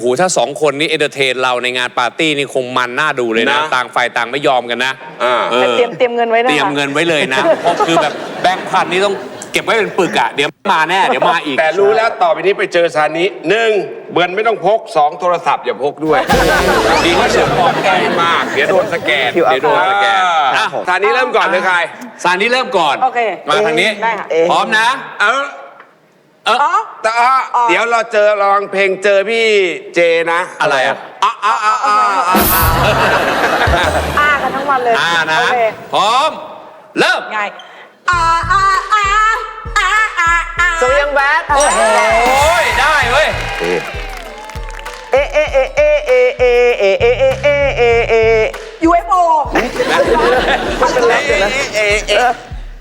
โหถ้าสองคนนี้เอนเตอร์เทนเราในงานปาร์ตี้นี่คงมันน่าดูเลยนะ นะ ต่างฝ่ายต่างไม่ยอมกันนะอ่าออแต่เตรียมเตรียมเงินไว้นะคะเตรียมเงินไว้เลยนะเพราะคือแบบแบงค์พันนี่ต้องเก็บไว้เป็นปึกอะเดี๋ยวมาแน่เดี๋ยวมาอีก แต่รู้แล้วต่อไปนี้ไปเจอซานิหนึ่งเบิร์นไม่ต้องพกสองโทรศัพท์อย่าพกด้วย ดีที่สุดปลอดภัยมาก เดี๋ยวโดนสแกนเดี๋ยวโดนสแกนอะอะซานิเริ่มก่อนเลยใคร ซานี่เริ่มก่อน โอเคมาทางนี้ ได้ค่ะ พร้อมนะ เออ เอออ๋อแต่อะเดี๋ยวเราเจอลองเพลงเจอพี่เจนะอะไรอะ อะอะอะอะอะอะอ้ากันทั้งวันเลยอ่านะ โอเคพร้อม เริ่ม ไงอ่าอ่าอ่าอ่าอ่าอ่าโซยังแบดโอ้โห ได้เว้ย เอเอเอเอเอเอเอเอเอเอเอเอยูเอฟโอมัน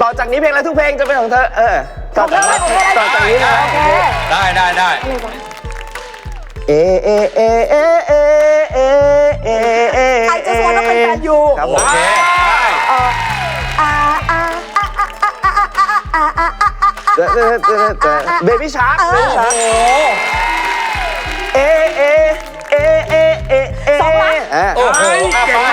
ต่อจากนี้เพลงอะไรทุกเพลงจะเป็นของเธอ เออ ต่อจากนี้ต่อจากนี้นะโอเคได้ได้ได้เอเอเอเอเอเอเอเอไอจะสวนต้องเป็นแฟนยูครับผโอมเคได้อ่าอ่าอ่าอ่าอ่าอ่าอ่าอ่าอ่าอ่าเบบี้ชาร์กเบบี้ชาร์กโอ้เอเอเอเอเอเอสองล้านอะโอ้โหอะไ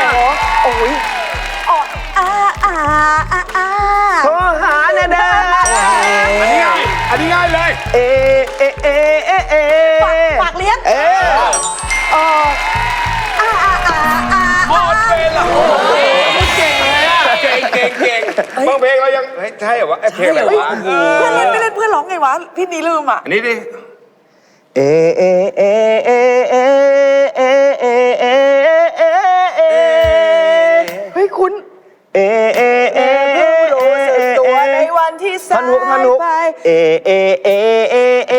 เลยเอเอเอเอเอฝากเลี้ยงเอเอออ่าอ่าอ่าอ่าหมดเวลาโอ้โหเก่งเลยอะเก่งเก่งเก่งบางเพลงเรายังเฮ้ยใช่เหรอวะไอ้เพลงอะไรวะเพื่อนเล่นไม่เล่นเพื่อนร้องไงวะ พี่นี่ลืมอะ อันนี้ดิเอเอเอเอเอเอเอเอเอเอเฮ้ย คุณ เอเอเอ วันที่ท่สาอนฮุกท่อนฮุยกไป เอเอเอเอเอ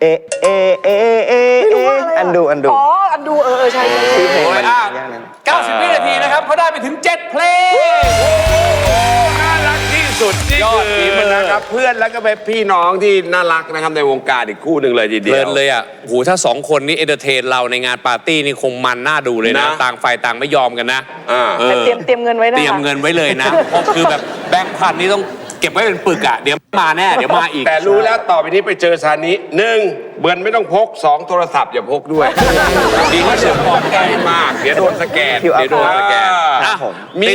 เอเอเอเอไม่รู้ว่าอะไระอันดูอันดูอ๋อ อันดูเออเออใช่ใช่ใช่ชื่อเพลงโอ้มัยนอะยากนะ90วินาทีนะครับเขาได้ไปถึง 7 เพลง น่ารักที่สุดนี่ยอดคือฝีมือ นะครับเพื่อนแล้วก็เป็นพี่น้องที่น่ารักนะครับในวงการอีกคู่หนึ่งเลยทีเดีเพยวลินเลยอะโหถ้าสองคนนี้เอนเตอร์เทนเราในงานปาร์ตี้นี่คงมันน่าดูเลยนะ นะ ต่างฝ่ายต่างไม่ยอมกันนะอ่าออแต่เตรียมเตรียมเงินไว้นะคะเตรียมเงินไว้เลยนะ เพราะคือแบบ แบงค์พันนี่ต้องเก็บไว้เป็นปึกอะเดี๋ยวมาแน่ เดี๋ยวมาอีก แต่รู้แล้วต่อไปนี้ไปเจอซานิหนึ่งเบิร์นไม่ต้องพกสองโทรศัพท์อย่าพกด้วย ดีที่สุดปลอดภัยมาก เดี๋ยวโดนสแกน QR เดี๋ยวโดนสแกนอะครับผมมี